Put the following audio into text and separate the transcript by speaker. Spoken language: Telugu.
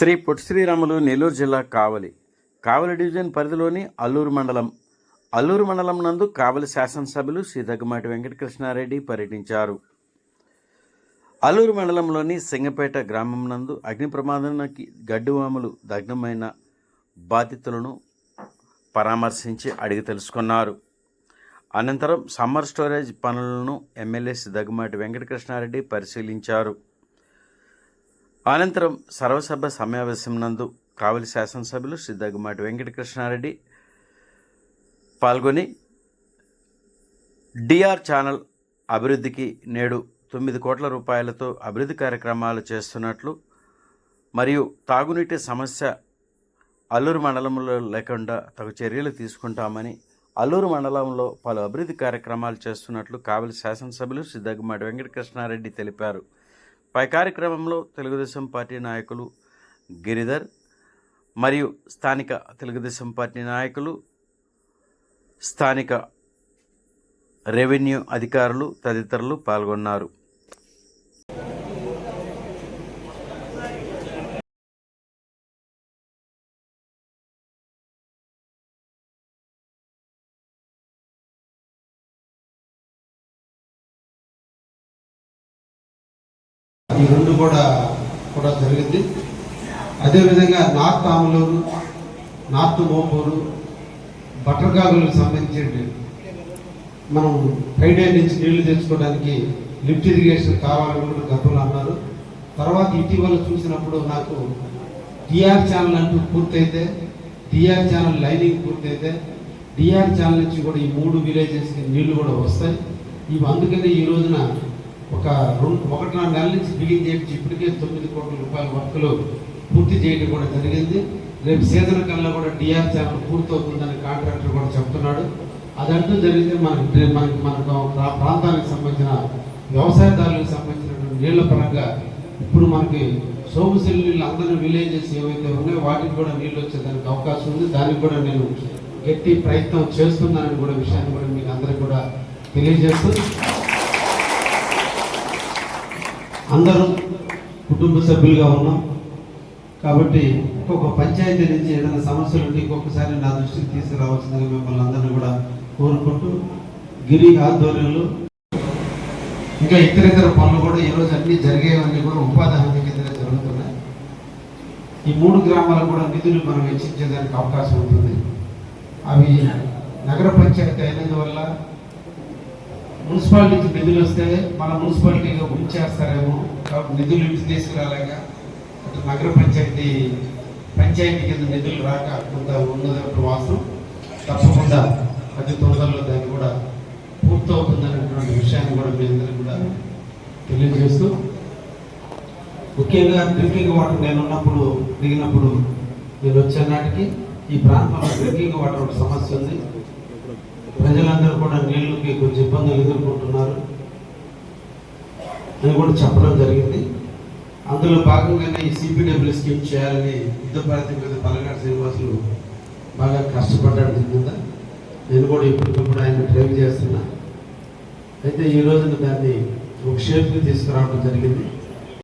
Speaker 1: శ్రీ పొట్టి శ్రీరాములు నెల్లూరు జిల్లా కావలి. కావలి డివిజన్ పరిధిలోని అల్లూరు మండలం. అల్లూరు మండలం నందు కావలి శాసనసభ్యులు శ్రీ దగ్గమాటి వెంకటకృష్ణారెడ్డి పర్యటించారు. అల్లూరు మండలంలోని సింగపేట గ్రామం నందు అగ్ని ప్రమాదానికి గడ్డివాములు దగ్ధమైన బాధితులను పరామర్శించి అడిగి తెలుసుకున్నారు. అనంతరం సమ్మర్ స్టోరేజ్ పనులను ఎమ్మెల్యే శ్రీ దగ్గమాటి వెంకటకృష్ణారెడ్డి పరిశీలించారు. అనంతరం సర్వసభ సమావేశం నందు కావలి శాసనసభ్యులు శ్రీ దగ్గుమాటి వెంకటకృష్ణారెడ్డి పాల్గొని డిఆర్ ఛానల్ అభివృద్ధికి నేడు తొమ్మిది కోట్ల రూపాయలతో అభివృద్ధి కార్యక్రమాలు చేస్తున్నట్లు మరియు తాగునీటి సమస్య అల్లూరు మండలంలో లేకుండా తగు చర్యలు తీసుకుంటామని అల్లూరు మండలంలో పలు అభివృద్ధి కార్యక్రమాలు చేస్తున్నట్లు కావలి శాసనసభ్యులు శ్రీ దగ్గుమాటి వెంకటకృష్ణారెడ్డి తెలిపారు. పై కార్యక్రమంలో తెలుగుదేశం పార్టీ నాయకులు గిరిధర్ మరియు స్థానిక తెలుగుదేశం పార్టీ నాయకులు స్థానిక రెవెన్యూ అధికారులు తదితరులు పాల్గొన్నారు.
Speaker 2: ఈ రెండు కూడా కూడా జరిగింది. అదేవిధంగా నార్త్ ఆమలూరు నార్త్ మోపూరు బట్టర్గాగులకు సంబంధించి మనం ఫ్రైడే నుంచి నీళ్ళు తెచ్చుకోవడానికి లిఫ్ట్ ఇరిగేషన్ కావాలని కూడా గతంలో అన్నారు. తర్వాత ఇటీవల చూసినప్పుడు నాకు డిఆర్ ఛానల్ అంటూ పూర్తయితే డిఆర్ ఛానల్ లైనింగ్ పూర్తయితే డిఆర్ ఛానల్ నుంచి కూడా ఈ మూడు విలేజెస్కి నీళ్ళు కూడా వస్తాయి. ఇవి అందుకనే ఈ రోజున ఒక రెండు ఒకటిన్నర నెలల నుంచి బిగిన్ చేయించి ఇప్పటికే తొమ్మిది కోట్ల రూపాయల వర్క్లు పూర్తి చేయడం కూడా జరిగింది. రేపు సీజన్ కల్లా కూడా డిఆర్ ఛానల్ పూర్తవుతుందని కాంట్రాక్టర్ కూడా చెప్తున్నాడు. అదంతా జరిగితే మనకి మనకి మనకు ప్రాంతానికి సంబంధించిన వ్యవసాయదారులకు సంబంధించిన నీళ్ళ పరంగా ఇప్పుడు మనకి సోము నీళ్ళు అందరి విలేజెస్ ఏవైతే ఉన్నాయో వాటికి కూడా నీళ్ళు వచ్చేదానికి అవకాశం ఉంది. దానికి కూడా నేను గట్టి ప్రయత్నం చేస్తున్నానని కూడా విషయాన్ని కూడా మీకు అందరికి కూడా తెలియజేస్తూ అందరూ కుటుంబ సభ్యులుగా ఉన్నాం. కాబట్టి ఒక్కొక్క పంచాయతీ నుంచి ఏదైనా సమస్యలు ఉంటే ఇంకొకసారి నా దృష్టికి తీసుకురావాల్సిందిగా మిమ్మల్ని అందరినీ కూడా కోరుకుంటూ గిరి ఆధ్వర్యంలో ఇంకా ఇతర ఇతర పనులు కూడా ఈరోజు అన్ని జరిగేవన్నీ కూడా ఉపాధి హామీ కింద జరుగుతున్నాయి. ఈ మూడు గ్రామాలకు కూడా నిధులు మనం వెచ్చించేదానికి అవకాశం ఉంటుంది. అవి నగర పంచాయతీ అయినందువల్ల మున్సిపాలిటీకి నిధులు వస్తే మన మున్సిపాలిటీగా ఉంచేస్తారేమో కాబట్టి నిధులు ఇంటి తీసుకురాలేక అటు నగర పంచాయతీ పంచాయతీ కింద నిధులు రాక కొంత ఉన్నదొక వాస్తవం తప్పకుండా అతి తొందరలో దాన్ని కూడా పూర్తవుతుందనేటువంటి విషయాన్ని కూడా మీ అందరికీ కూడా తెలియజేస్తూ ముఖ్యంగా డ్రింకింగ్ వాటర్ నేను ఉన్నప్పుడు దిగినప్పుడు నేను వచ్చే నాటికి ఈ ప్రాంతంలో డ్రింకింగ్ వాటర్ ఒక సమస్య ఉంది. ప్రజలందరూ కూడా నీళ్ళకి ఇబ్బందులు ఎదుర్కొంటున్నారు అని కూడా చెప్పడం జరిగింది. అందులో భాగంగానే ఈ సిపిడబ్ల్యూ స్కీమ్ చేయాలని యుద్ధభారతి మీద పలనాడు శ్రీనివాసులు బాగా కష్టపడ్డాడు దీని మీద. నేను కూడా ఇప్పటికప్పుడు ఆయన డ్రైవ్ చేస్తున్నా. అయితే ఈ రోజున దాన్ని ఒక షేప్కి తీసుకురావడం జరిగింది.